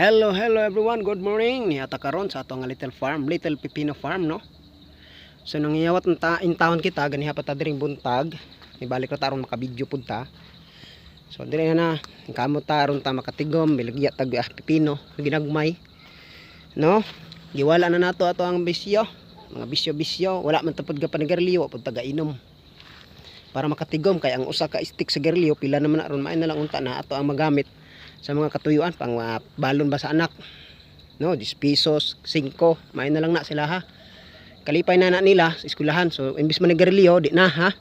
Hello, hello everyone. Good morning. Niyata karon sa atong little farm, little pipino farm, no? So nang iyawat ng ta in town kita ganiha pa ta diring buntag. Ibalik ra ta aron makabidyo pud ta. So diri na kamo ta aron ta makatigom biligya tag ah, pipino ginagmay. No? Giwala na nato ato ang bisyo. Mga bisyo-bisyo, wala man tapod ga panigarliyo, pud taga inom. Para makatigom kay ang usa ka stick sa garliyo pila naman aron maay na lang unta na ato ang magamit sa mga katuyuan pang uh, balon ba sa anak? No 10 pesos 5 may na lang na sila ha? Kalipay na na nila sa eskwelahan so imbis man nagarilyo di na ha?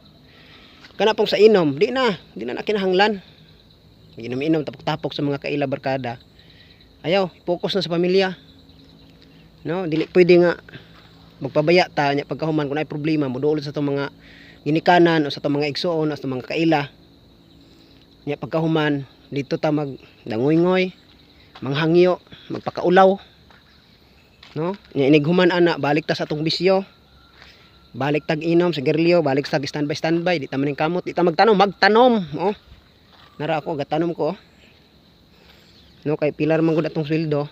Kana pong sa inom di na di na na kinahanglan. Inom inom tapok tapok sa mga kaila barkada. Ayaw focus na sa pamilya. No dili pwede nga magpabaya ta nya pagkahuman kung ay problema moduol sa itong mga ginikanan o sa itong mga igsoon o sa mga kaila. Nya pagkahuman dito ta mag nangoy-ngoy manghangyo magpakaulaw. No? Inighuman ana balik ta sa atong bisyo. Balik tag inom sa gerlyo balik tag standby standby di ta maning kamot di ta magtanom magtanom oh nara ako gatanom ko oh. no kay pilar man gud atong sweldo.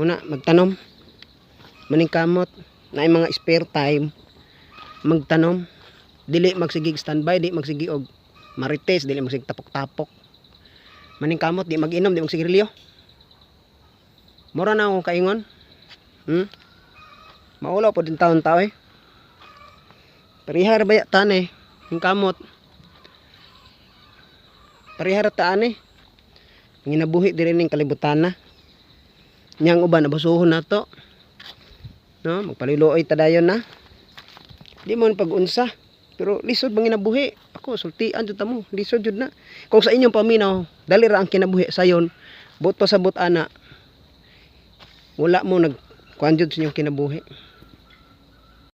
Una magtanom. Maning kamot na mga spare time magtanom. Dili magsigig standby di magsigi og marites dili magsig tapok-tapok. Maning kamot di mag-inom di magsigarilyo mura na akong kaingon. Hmm? maulaw po din taon tao eh. Parihar ba tan eh yung kamot? Parihar taan eh. Nginabuhi diri ning kalibutan na nyang uban abusuhon na to. No? Magpaliluoy tadayon na. Di mo pag-unsa pero lisod bang ginabuhi ako sultian jud mo. Lisod jud na. Kung sa inyong paminaw dali ra ang kinabuhi sayon buto sa but ana wala mo nag kuan sa inyong kinabuhi